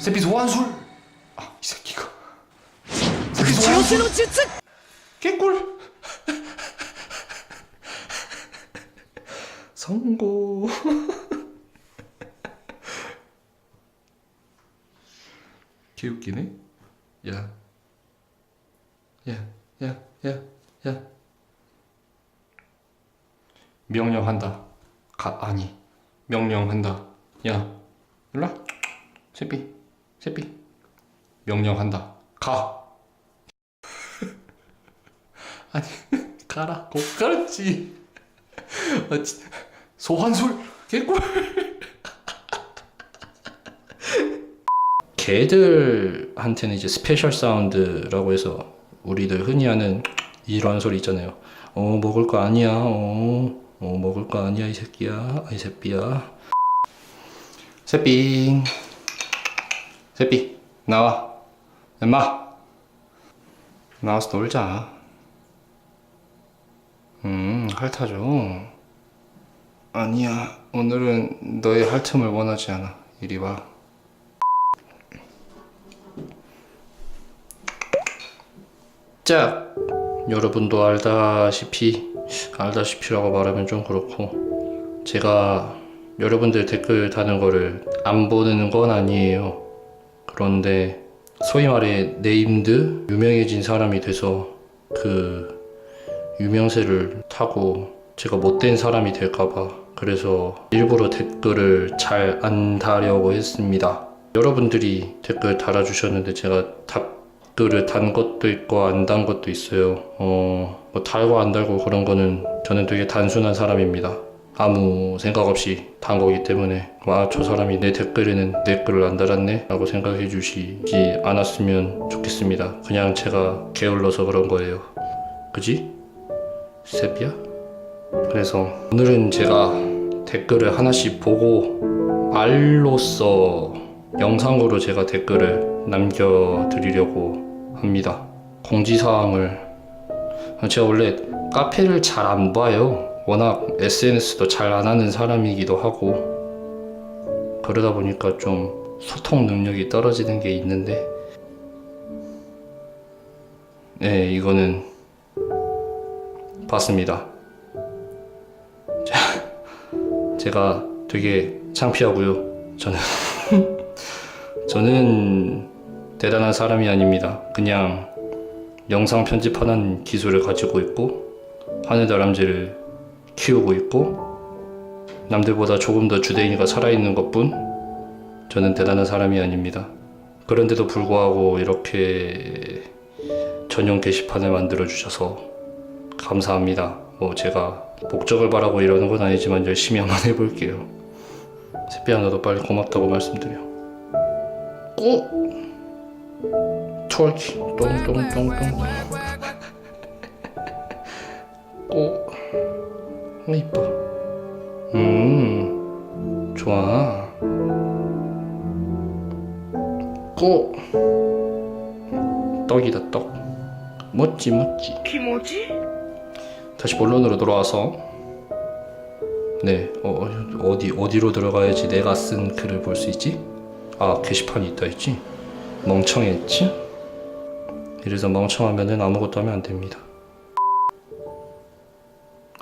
새삐 소환술. 아, 이 새끼가. 새끼 소환술. 개꿀. 성공. 개웃기네. 야. 야, 야, 야, 야. 명령한다. 가, 아니. 명령한다. 야. 일로 와. 새끼. 새삐. 명령한다. 가. 아니, 가라고. 그렇지. 아, 진- 소환술, 개꿀. 개들한테는 이제 스페셜 사운드라고 해서 우리들 흔히 하는 이런 소리 있잖아요. 어 먹을 거 아니야. 어, 어 먹을 거 아니야 이 새끼야. 이 새끼야. 새삥. 새삐 나와. 엄마. 나와서 놀자. 음 핥아줘. 아니야 오늘은 너의 핥음을 원하지 않아. 이리 와. 짝 여러분도 알다시피 알다시피라고 말하면 좀 그렇고 제가 여러분들 댓글 다는 거를 안 보는 건 아니에요 그런데 소위 말해 네임드 유명해진 사람이 돼서 그 유명세를 타고 제가 못된 사람이 될까봐 그래서 일부러 댓글을 잘 안 다려고 했습니다 여러분들이 댓글 달아주셨는데 제가 답글을 단 것도 있고 안 단 것도 있어요. 어, 뭐 달고 안 달고 그런 거는 저는 되게 단순한 사람입니다. 아무 생각 없이 단 거기 때문에 와 저 사람이 내 댓글에는 내 글을 안 달았네 라고 생각해 주시지 않았으면 좋겠습니다. 그냥 제가 게을러서 그런 거예요. 그지? 세비야? 그래서 오늘은 제가 댓글을 하나씩 보고 알로써 영상으로 제가 댓글을 남겨드리려고 합니다. 공지사항을 제가 원래 카페를 잘 안 봐요. 워낙 SNS도 잘 안 하는 사람이기도 하고 그러다 보니까 좀 소통 능력이 떨어지는 게 있는데 네 이거는 봤습니다. 자, 제가 되게 창피하고요. 저는 저는 대단한 사람이 아닙니다. 그냥 영상 편집하는 기술을 가지고 있고 하늘다람쥐를 키우고 있고 남들보다 조금 더 주댕이가 살아있는 것뿐 저는 대단한 사람이 아닙니다. 그런데도 불구하고 이렇게 전용 게시판을 만들어 주셔서 감사합니다. 뭐 제가 목적을 바라고 이러는 건 아니지만 열심히 한번 해볼게요. 세피야 너도 빨리 고맙다고 말씀드려. 꼭 톨키 똥똥똥똥 아, 이뻐. 음, 좋아. 꼬. 떡이다, 떡. 멋지, 멋지. 김오지? 다시 본론으로 돌아와서. 네, 어, 어디, 어디로 들어가야지 내가 쓴 글을 볼 수 있지? 아, 게시판이 있다 했지? 멍청했지? 이래서 멍청하면은 아무것도 하면 안 됩니다.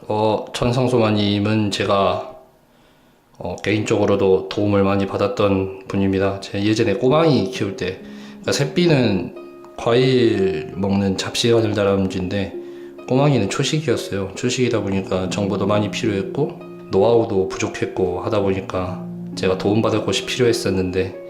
어 천상소마님은 제가 어, 개인적으로도 도움을 많이 받았던 분입니다. 제가 예전에 꼬망이 키울 때 그러니까 새삐는 과일 먹는 잡식아들 다람쥐인데 꼬망이는 초식이었어요. 초식이다 보니까 정보도 많이 필요했고 노하우도 부족했고 하다 보니까 제가 도움받을 곳이 필요했었는데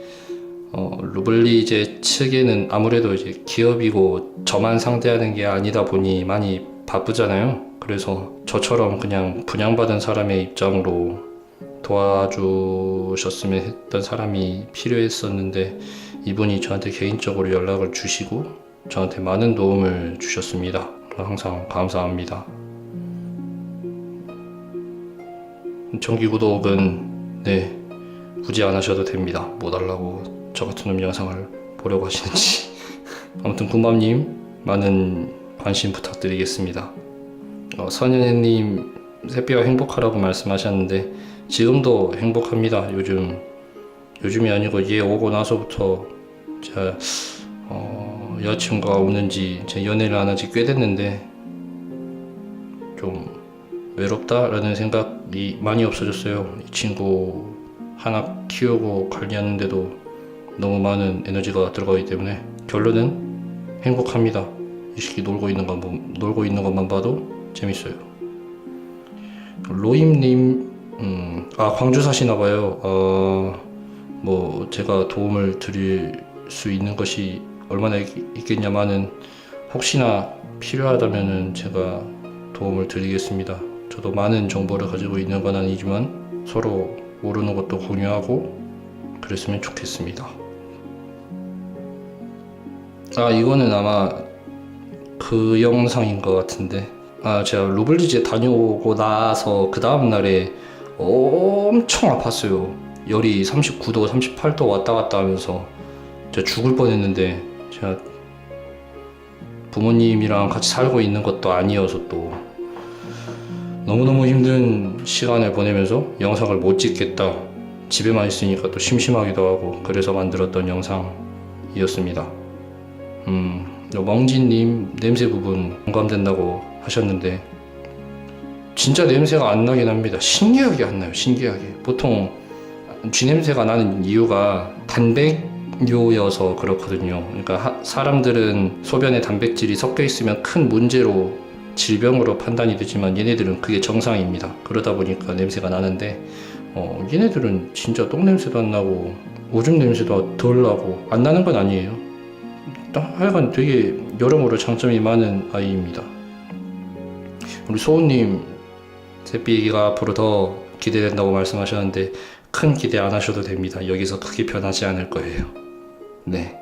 어, 루블리제 측에는 아무래도 이제 기업이고 저만 상대하는 게 아니다 보니 많이 바쁘잖아요. 그래서 저처럼 그냥 분양받은 사람의 입장으로 도와주셨으면 했던 사람이 필요했었는데 이분이 저한테 개인적으로 연락을 주시고 저한테 많은 도움을 주셨습니다. 항상 감사합니다. 정기 구독은 네 굳이 안 하셔도 됩니다. 뭐 달라고 저 같은 놈 영상을 보려고 하시는지 아무튼 군밤님 많은 관심 부탁드리겠습니다. 어, 선현님 새벽 행복하라고 말씀하셨는데 지금도 행복합니다. 요즘 요즘이 아니고 얘 오고 나서부터 제가 어, 여자친구가 없는지 제 연애를 안 한 지 꽤 됐는데 좀 외롭다라는 생각이 많이 없어졌어요. 이 친구 하나 키우고 관리하는데도 너무 많은 에너지가 들어가기 때문에 결론은 행복합니다. 이 시기 놀고 있는 것 놀고 있는 것만 봐도 재밌어요. 로임님, 음, 아 광주 사시나 봐요. 어, 뭐 제가 도움을 드릴 수 있는 것이 얼마나 있, 있겠냐마는 혹시나 필요하다면은 제가 도움을 드리겠습니다. 저도 많은 정보를 가지고 있는 건 아니지만 서로 모르는 것도 공유하고 그랬으면 좋겠습니다. 아 이거는 아마 그 영상인 것 같은데 아 제가 루블리지에 다녀오고 나서 그 다음 날에 엄청 아팠어요. 열이 39도, 38도 왔다 갔다 하면서 제가 죽을 뻔했는데 제가 부모님이랑 같이 살고 있는 것도 아니어서 또 너무너무 힘든 시간을 보내면서 영상을 못 찍겠다. 집에만 있으니까 또 심심하기도 하고 그래서 만들었던 영상이었습니다. 음, 멍진님 냄새 부분 공감된다고 하셨는데 진짜 냄새가 안 나긴 합니다. 신기하게 안 나요. 신기하게. 보통 쥐 냄새가 나는 이유가 단백뇨여서 그렇거든요. 그러니까 하- 사람들은 소변에 단백질이 섞여 있으면 큰 문제로 질병으로 판단이 되지만 얘네들은 그게 정상입니다. 그러다 보니까 냄새가 나는데 어, 얘네들은 진짜 똥 냄새도 안 나고 오줌 냄새도 덜 나고 안 나는 건 아니에요. 하여간 되게 여러모로 장점이 많은 아이입니다. 우리 소우님 새삐가 앞으로 더 기대된다고 말씀하셨는데 큰 기대 안 하셔도 됩니다. 여기서 크게 변하지 않을 거예요. 네.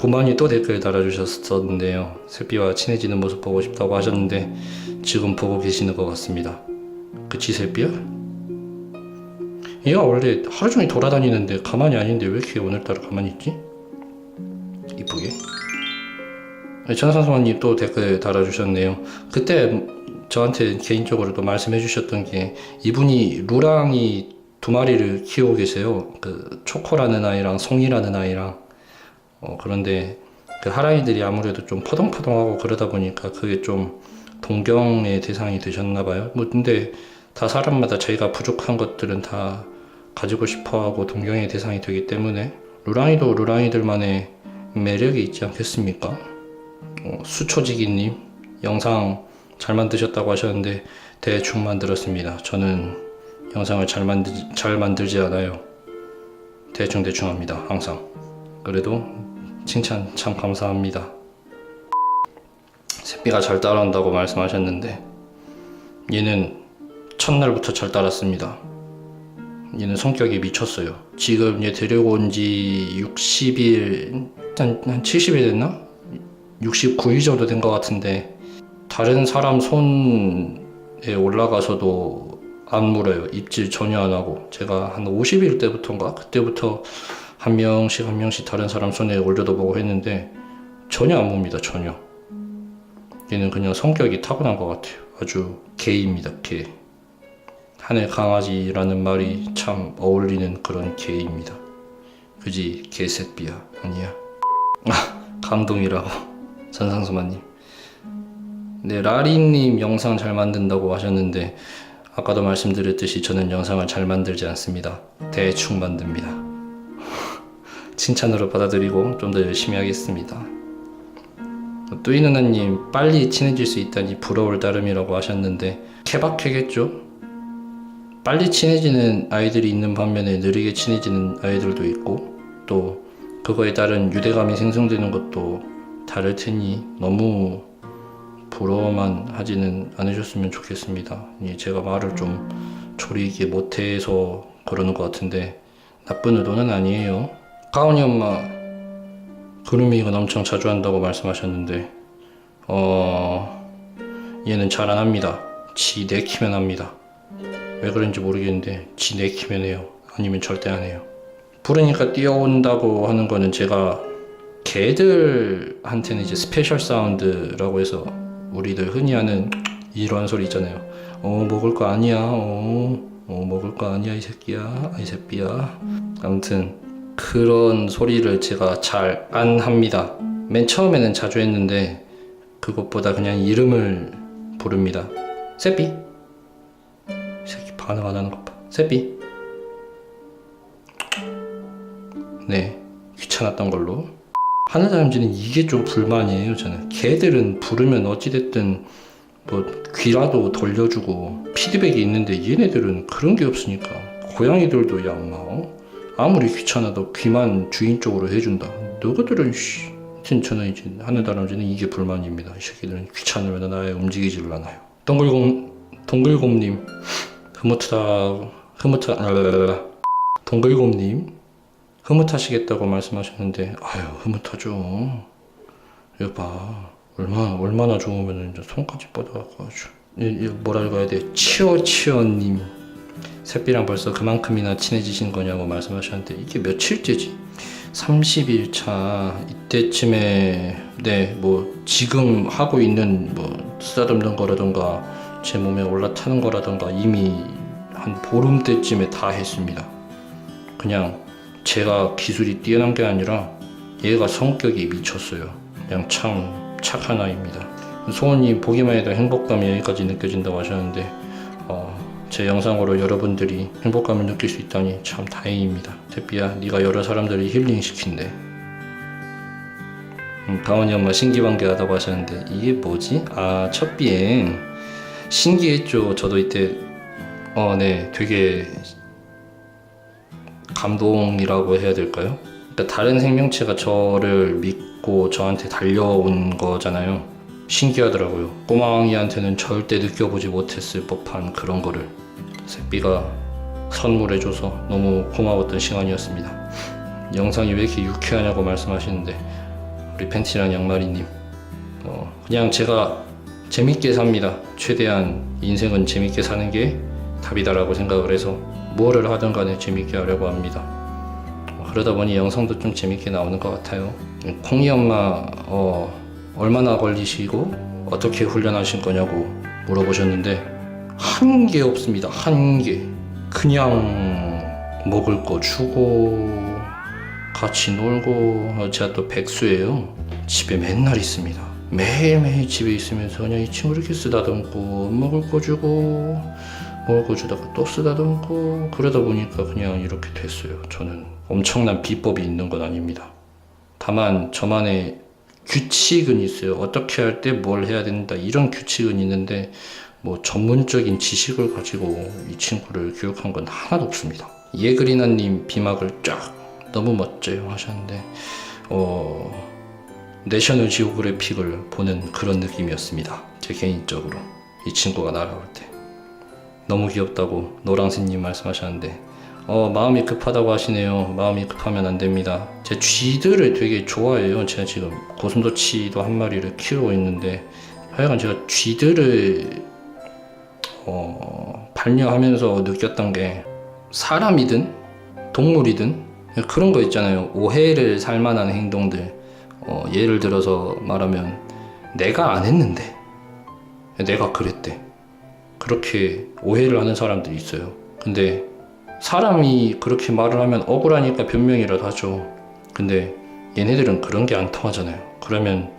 고만이 또 댓글 달아주셨었는데요. 새삐와 친해지는 모습 보고 싶다고 하셨는데 지금 보고 계시는 것 같습니다. 그치 새삐야? 얘가 원래 하루 종일 돌아다니는데 가만히 아닌데 왜 이렇게 오늘따라 가만히 있지? 천상선님 또 댓글 달아주셨네요. 그때 저한테 개인적으로도 말씀해 주셨던 게 이분이 루랑이 두 마리를 키우고 계세요. 그 초코라는 아이랑 송이라는 아이랑 어, 그런데 그 하랑이들이 아무래도 좀 퍼덩퍼덩하고 그러다 보니까 그게 좀 동경의 대상이 되셨나 봐요. 뭐 근데 다 사람마다 자기가 부족한 것들은 다 가지고 싶어하고 동경의 대상이 되기 때문에 루랑이도 루랑이들만의 매력이 있지 않겠습니까? 어, 수초지기님 영상 잘 만드셨다고 하셨는데 대충 만들었습니다. 저는 영상을 잘 만들 잘 만들지 않아요. 대충 대충 합니다. 항상. 그래도 칭찬 참 감사합니다. 새비가 잘 따라한다고 말씀하셨는데 얘는 첫날부터 잘 따랐습니다. 얘는 성격이 미쳤어요. 지금 얘 데려온 지 60일, 한, 한 70일 됐나? 69일 정도 된 것 같은데 다른 사람 손에 올라가서도 안 물어요. 입질 전혀 안 하고 제가 한 50일 때부터인가 그때부터 한 명씩 한 명씩 다른 사람 손에 올려도 보고 했는데 전혀 안 봅니다. 전혀. 얘는 그냥 성격이 타고난 것 같아요. 아주 개입니다. 개. 하늘 강아지라는 말이 참 어울리는 그런 개입니다. 그지 개새끼야 아니야. 아 감동이라고 전상수마님. 네 라리님 영상 잘 만든다고 하셨는데 아까도 말씀드렸듯이 저는 영상을 잘 만들지 않습니다. 대충 만듭니다. 칭찬으로 받아들이고 좀 더 열심히 하겠습니다. 뚜이 누나님 빨리 친해질 수 있다니 부러울 따름이라고 하셨는데 케바케겠죠? 빨리 친해지는 아이들이 있는 반면에 느리게 친해지는 아이들도 있고 또 그거에 따른 유대감이 생성되는 것도 다를 테니 너무 부러워만 하지는 않으셨으면 좋겠습니다. 이 제가 말을 좀 조리게 못해서 그러는 것 같은데 나쁜 의도는 아니에요. 가온이 엄마 그루밍은 엄청 자주 한다고 말씀하셨는데 어 얘는 잘 안 합니다. 지 내키면 합니다. 왜 그런지 모르겠는데 지 내키면 해요. 아니면 절대 안 해요. 부르니까 뛰어온다고 하는 거는 제가 개들한테는 이제 스페셜 사운드라고 해서 우리들 흔히 하는 이런 소리 있잖아요. 어 먹을 거 아니야. 어 어, 먹을 거 아니야 이 새끼야 이 새끼야. 아무튼 그런 소리를 제가 잘 안 합니다. 맨 처음에는 자주 했는데 그것보다 그냥 이름을 부릅니다. 이 새끼 반응 안 하는 것봐. 세삐 네 귀찮았던 걸로 하는 사람들은 이게 좀 불만이에요 저는. 걔들은 부르면 어찌됐든 뭐 귀라도 돌려주고 피드백이 있는데 얘네들은 그런 게 없으니까. 고양이들도 야마 어? 아무리 귀찮아도 귀만 주인 쪽으로 해준다. 너희들은 씨. 하여튼 저는 이제 하는 다람쥐는 이게 불만입니다 이 새끼들은. 귀찮으면 아예 움직이질 않아요. 동글곰 동글곰님. 흐뭇하다 흐뭇하 아, 동글곰님 흐뭇하시겠다고 말씀하셨는데 아유 흐뭇하죠. 이거 봐. 얼마나 얼마나 좋으면 이제 손까지 뻗어갖고 아주. 이, 이 뭐라고 해야 돼? 치어 치어님 새비랑 벌써 그만큼이나 친해지신 거냐고 말씀하셨는데 이게 며칠째지? 30일차. 이때쯤에 네 뭐 지금 하고 있는 뭐 쓰다듬는 거라던가 제 몸에 올라타는 거라던가 이미 한 보름 때쯤에 다 했습니다. 그냥 제가 기술이 뛰어난 게 아니라 얘가 성격이 미쳤어요. 그냥 참 착한 아이입니다. 소원님 보기만 해도 행복감이 여기까지 느껴진다고 하셨는데 어, 제 영상으로 여러분들이 행복감을 느낄 수 있다니 참 다행입니다. 태비야, 네가 여러 사람들을 힐링 시킨대. 음, 가원이 엄마 신기반기하다고 하셨는데 이게 뭐지? 아, 첫 비행 신기했죠. 저도 이때 어, 네, 되게 감동이라고 해야 될까요? 그러니까 다른 생명체가 저를 믿고 저한테 달려온 거잖아요. 신기하더라고요. 꼬마왕이한테는 절대 느껴보지 못했을 법한 그런 거를 새비가 선물해줘서 너무 고마웠던 시간이었습니다. 영상이 왜 이렇게 유쾌하냐고 말씀하시는데 우리 팬티랑 양말이님 어, 그냥 제가 재밌게 삽니다. 최대한 인생은 재밌게 사는 게 답이다라고 생각을 해서 뭐를 하든 간에 재밌게 하려고 합니다. 어, 그러다 보니 영상도 좀 재밌게 나오는 것 같아요. 콩이 엄마 어, 얼마나 걸리시고 어떻게 훈련하신 거냐고 물어보셨는데 한게 없습니다. 한 개. 그냥 먹을 거 주고 같이 놀고 어, 제가 또 백수예요. 집에 맨날 있습니다. 매일매일 집에 있으면서 그냥 이 친구 이렇게 쓰다듬고 먹을 거 주고 거 주다가 또 쓰다듬고 그러다 보니까 그냥 이렇게 됐어요. 저는 엄청난 비법이 있는 건 아닙니다. 다만 저만의 규칙은 있어요. 어떻게 할 때 뭘 해야 된다 이런 규칙은 있는데 뭐 전문적인 지식을 가지고 이 친구를 교육한 건 하나도 없습니다. 예그리나님 비막을 쫙 너무 멋져요 하셨는데 어 내셔널 지오그래픽을 보는 그런 느낌이었습니다. 제 개인적으로 이 친구가 날아올 때 너무 귀엽다고 노랑새님 말씀하셨는데 어 마음이 급하다고 하시네요. 마음이 급하면 안 됩니다. 제 쥐들을 되게 좋아해요. 제가 지금 고슴도치도 한 마리를 키우고 있는데 하여간 제가 쥐들을 어, 반려하면서 느꼈던 게 사람이든 동물이든 그런 거 있잖아요. 오해를 살 만한 행동들. 어, 예를 들어서 말하면 내가 안 했는데 내가 그랬대. 그렇게 오해를 하는 사람들이 있어요. 근데 사람이 그렇게 말을 하면 억울하니까 변명이라도 하죠. 근데 얘네들은 그런 게 안 통하잖아요. 그러면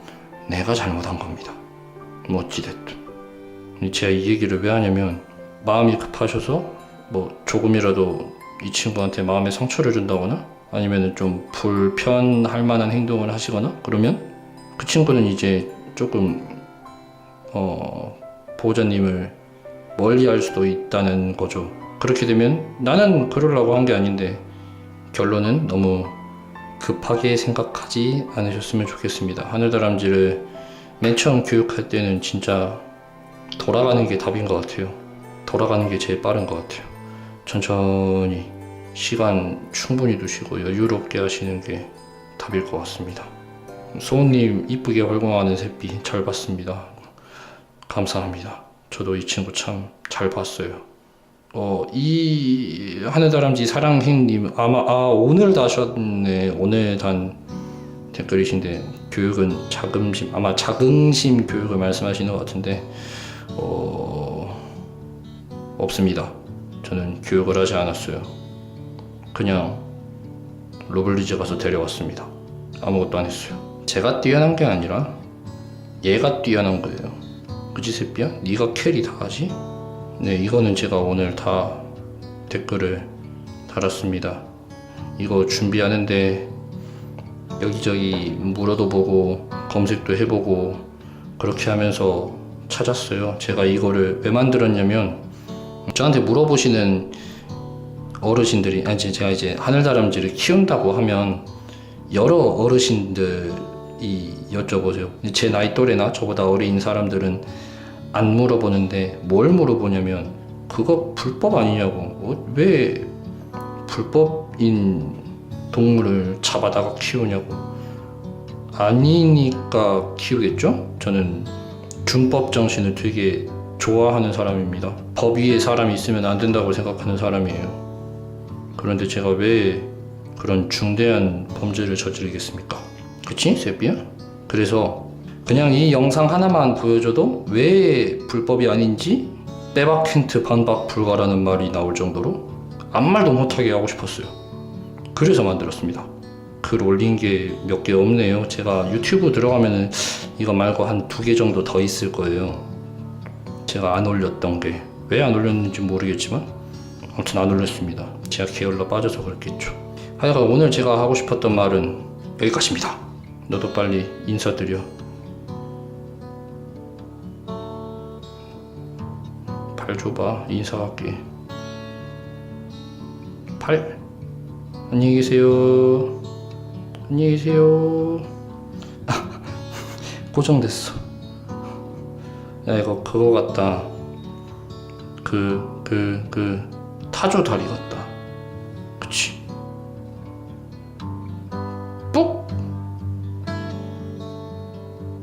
내가 잘못한 겁니다. 뭐 어찌됐든. 제가 이 얘기를 왜 하냐면 마음이 급하셔서 뭐 조금이라도 이 친구한테 마음에 상처를 준다거나 아니면 좀 불편할 만한 행동을 하시거나 그러면 그 친구는 이제 조금 어 보호자님을 멀리 할 수도 있다는 거죠. 그렇게 되면 나는 그러려고 한 게 아닌데 결론은 너무 급하게 생각하지 않으셨으면 좋겠습니다. 하늘다람쥐를 맨 처음 교육할 때는 진짜 돌아가는 게 답인 것 같아요. 돌아가는 게 제일 빠른 것 같아요. 천천히 시간 충분히 두시고 여유롭게 하시는 게 답일 것 같습니다. 소은님 이쁘게 활공하는 새비 잘 봤습니다. 감사합니다. 저도 이 친구 참 잘 봤어요. 어, 이 하늘다람쥐 사랑행님 아마 아 오늘 다셨네 오늘 단 댓글이신데 교육은 자긍심 아마 자긍심 교육을 말씀하시는 것 같은데 어, 없습니다. 저는 교육을 하지 않았어요. 그냥 로블리즈 가서 데려왔습니다. 아무것도 안 했어요. 제가 뛰어난 게 아니라 얘가 뛰어난 거예요. 그지 새끼야? 네가 캐리 다 하지? 네, 이거는 제가 오늘 다 댓글을 달았습니다. 이거 준비하는데 여기저기 물어도 보고 검색도 해보고 그렇게 하면서 찾았어요. 제가 이거를 왜 만들었냐면 저한테 물어보시는 어르신들이 아니 제- 제가 이제 하늘다람쥐를 키운다고 하면 여러 어르신들 이 여쭤보세요. 제 나이 또래나 저보다 어린 사람들은 안 물어보는데 뭘 물어보냐면 그거 불법 아니냐고 어, 왜 불법인 동물을 잡아다가 키우냐고 아니니까 키우겠죠? 저는 준법 정신을 되게 좋아하는 사람입니다. 법 위에 사람이 있으면 안 된다고 생각하는 사람이에요. 그런데 제가 왜 그런 중대한 범죄를 저지르겠습니까? 그치? 세비야? 그래서 그냥 이 영상 하나만 보여줘도 왜 불법이 아닌지 빼박 힌트 반박 불가라는 말이 나올 정도로 아무 말도 못하게 하고 싶었어요. 그래서 만들었습니다. 글 올린 게 몇 개 없네요. 제가 유튜브 들어가면은 이거 말고 한 두 개 정도 더 있을 거예요. 제가 안 올렸던 게 왜 안 올렸는지 모르겠지만 아무튼 안 올렸습니다. 제가 게을러 빠져서 그렇겠죠. 하여간 오늘 제가 하고 싶었던 말은 여기까지입니다. 너도 빨리 인사드려. 팔 줘봐 인사할게. 팔. 안녕히 계세요. 안녕히 계세요. 고정됐어. 야 이거 그거 같다. 그 그 그 타조 다리 같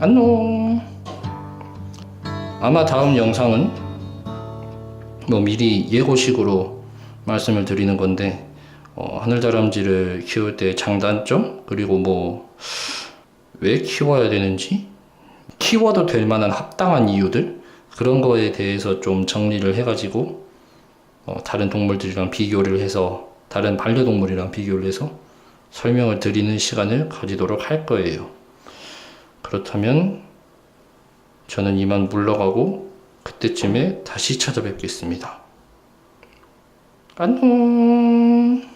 안녕. 아마 다음 영상은 뭐 미리 예고식으로 말씀을 드리는 건데 어, 하늘다람쥐를 키울 때 장단점 그리고 뭐 왜 키워야 되는지 키워도 될 만한 합당한 이유들 그런 거에 대해서 좀 정리를 해가지고 어, 다른 동물들이랑 비교를 해서 다른 반려동물이랑 비교를 해서 설명을 드리는 시간을 가지도록 할 거예요. 그렇다면 저는 이만 물러가고 그때쯤에 다시 찾아뵙겠습니다. 안녕.